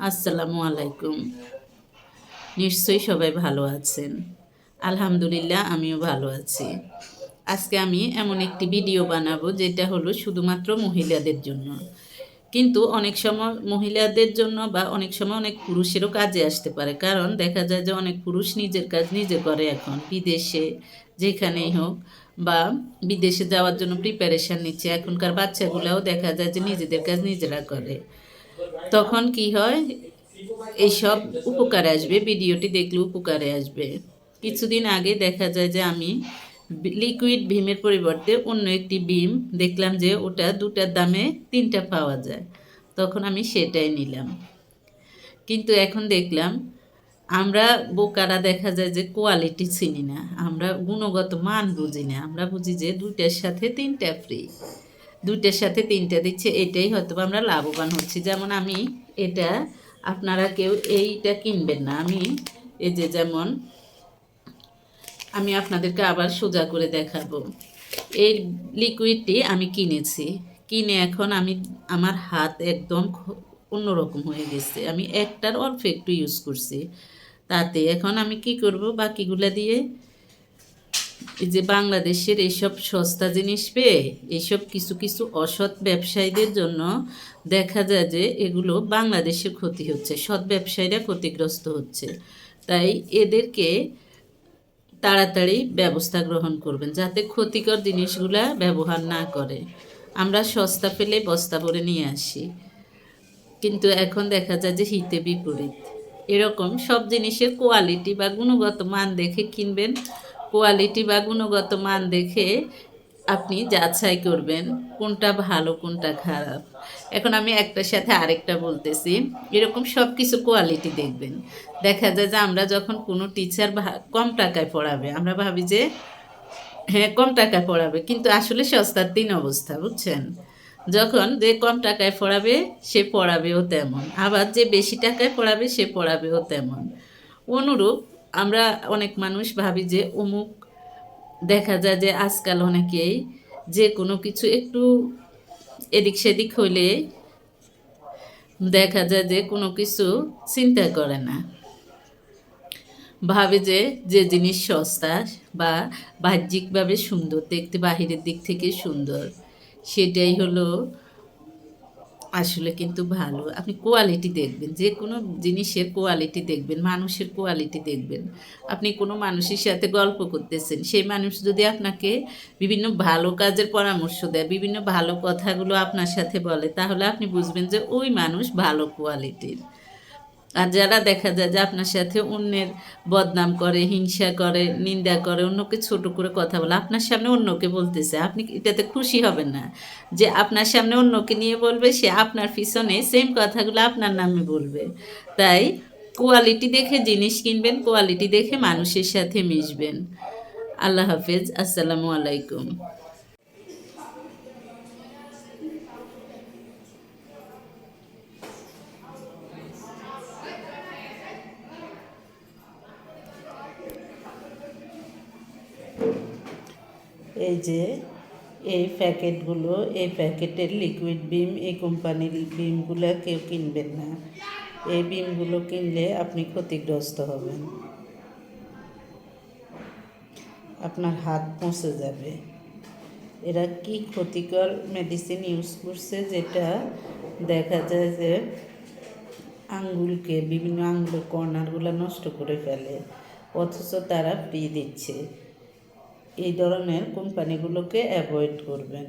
আসসালামু আলাইকুম। নিশ্চয়ই সবাই ভালো আছেন। আলহামদুলিল্লাহ, আমিও ভালো আছি। আজকে আমি এমন একটি ভিডিও বানাবো, যেটা হলো শুধুমাত্র মহিলাদের জন্য। কিন্তু অনেক সময় মহিলাদের জন্য বা অনেক সময় অনেক পুরুষেরও কাজে আসতে পারে। কারণ দেখা যায় যে অনেক পুরুষ নিজের কাজ নিজে করে এখন। বিদেশে যেখানেই হোক বা বিদেশে যাওয়ার জন্য প্রিপারেশান নিচ্ছে। এখনকার বাচ্চাগুলোও দেখা যায় যে নিজেদের কাজ নিজেরা করে। তখন কি হয়? এইসব উপকারে আসবে, ভিডিওটি দেখলে উপকারে আসবে। কিছুদিন আগে দেখা যায় যে আমি লিকুইড ভীমের পরিবর্তে অন্য একটি ভীম দেখলাম যে ওটা দুটার দামে তিনটা পাওয়া যায়। তখন আমি সেটাই নিলাম। কিন্তু এখন দেখলাম, আমরা বোকারা দেখা যায় যে কোয়ালিটি চিনি না। আমরা গুণগত মান বুঝি না। আমরা বুঝি যে দুইটার সাথে তিনটা ফ্রি দুইটার সাথে তিনটা দিচ্ছে, এটাই হয়তো আমরা লাভবান হচ্ছি। যেমন আমি এটা, আপনারা কেউ এইটা কিনবেন না। আমি এই যে যেমন, আমি আপনাদেরকে আবার সোজা করে দেখাবো। এই লিকুইডটি আমি কিনেছি। কিনে এখন আমি, আমার হাত একদম অন্যরকম হয়ে গেছে। আমি একটার অল্প একটু ইউজ করছি। তাতে এখন আমি কি করব? বাকিগুলো দিয়ে এই যে বাংলাদেশের এইসব সস্তা জিনিস পেয়ে এইসব কিছু কিছু অসৎ ব্যবসায়ীদের জন্য দেখা যায় যে এগুলো বাংলাদেশের ক্ষতি হচ্ছে, সৎ ব্যবসায়ীরা ক্ষতিগ্রস্ত হচ্ছে। তাই এদেরকে তাড়াতাড়ি ব্যবস্থা গ্রহণ করবেন যাতে ক্ষতিকর জিনিসগুলা ব্যবহার না করে। আমরা সস্তা পেলে বস্তা ভরে নিয়ে আসি। কিন্তু এখন দেখা যায় যে হিতে বিপরীত। এরকম সব জিনিসের কোয়ালিটি বা গুণগত মান দেখে কিনবেন কোয়ালিটি বা গুণগত মান দেখে আপনি যাচাই করবেন কোনটা ভালো, কোনটা খারাপ। এখন আমি একটার সাথে আরেকটা বলতেছি। এরকম সব কিছু কোয়ালিটি দেখবেন। দেখা যায় যে আমরা যখন কোনো টিচার কম টাকায় পড়াবে, আমরা ভাবি যে হ্যাঁ কম টাকায় পড়াবে, কিন্তু আসলে সস্তার তিন অবস্থা, বুঝছেন? যখন যে কম টাকায় পড়াবে, সে পড়াবেও তেমন। আবার যে বেশি টাকায় পড়াবে, সে পড়াবেও তেমন। অনুরূপ আমরা অনেক মানুষ ভাবি যে অমুক দেখা যায় যে আজকাল অনেকেই যে কোনো কিছু একটু এদিক সেদিক হইলে দেখা যায় যে কোনো কিছু চিন্তা করে না। ভাবে যে যে জিনিস সস্তা বা বাহ্যিকভাবে সুন্দর, দেখতে বাহিরের দিক থেকে সুন্দর, সেটাই হলো আসলে কিন্তু ভালো। আপনি কোয়ালিটি দেখবেন, যে কোনো জিনিসের কোয়ালিটি দেখবেন, মানুষের কোয়ালিটি দেখবেন। আপনি কোনো মানুষের সাথে গল্প করতেছেন, সেই মানুষ যদি আপনাকে বিভিন্ন ভালো কাজের পরামর্শ দেয়, বিভিন্ন ভালো কথাগুলো আপনার সাথে বলে, তাহলে আপনি বুঝবেন যে ওই মানুষ ভালো কোয়ালিটির আর যারা দেখা যায় যে আপনার সাথে অন্যের বদনাম করে, হিংসা করে, নিন্দা করে, অন্যকে ছোট করে কথা বলে, আপনার সামনে অন্যকে বলতেছে, আপনি এটাতে খুশি হবেন না? যে আপনার সামনে অন্যকে নিয়ে বলবে, সে আপনার পিছনে সেম কথাগুলো আপনার নামে বলবে। তাই কোয়ালিটি দেখে জিনিস কিনবেন কোয়ালিটি দেখে মানুষের সাথে মিশবেন। আল্লাহ হাফেজ, আসসালামু আলাইকুম। এই যে, এই প্যাকেটগুলো, এই প্যাকেটের লিকুইড বিম এই কোম্পানির বিমগুলো কেউ কিনবেন না। এই বিমগুলো কিনলে আপনি ক্ষতিগ্রস্ত হবেন। আপনার হাত পচে যাবে। এরা কি ক্ষতিকর মেডিসিন ইউজ করছে যেটা দেখা যায় যে আঙ্গুলকে, বিভিন্ন আঙ্গুলের কর্নারগুলো নষ্ট করে ফেলে, অথচ তারা ফ্রি দিচ্ছে। এই ধরনের কোম্পানিগুলোকে অ্যাভয়েড করবেন।